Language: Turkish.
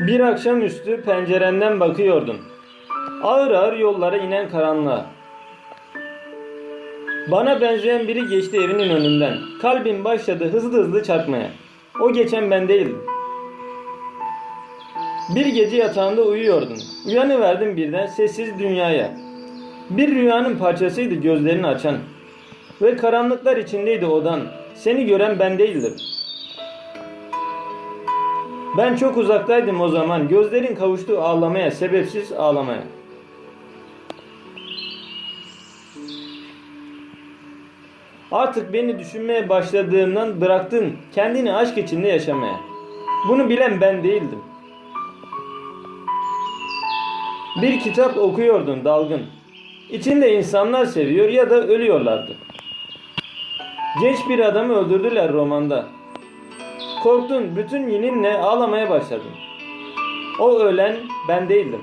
Bir akşamüstü pencerenden bakıyordum. Ağır ağır yollara inen karanlığa. Bana benzeyen biri geçti evinin önünden. Kalbim başladı hızlı hızlı çarpmaya. O geçen ben değildim. Bir gece yatağında uyuyordum. Uyanıverdim birden sessiz dünyaya. Bir rüyanın parçasıydı gözlerini açan. Ve karanlıklar içindeydi odan. Seni gören ben değildim. Ben çok uzaktaydım o zaman. Gözlerin kavuştu ağlamaya, sebepsiz ağlamaya. Artık beni düşünmeye başladığımdan bıraktın kendini aşk içinde yaşamaya. Bunu bilen ben değildim. Bir kitap okuyordun dalgın. İçinde insanlar seviyor ya da ölüyorlardı. Genç bir adamı öldürdüler romanda. Korktun bütün yininle ağlamaya başladın. O ölen ben değildim.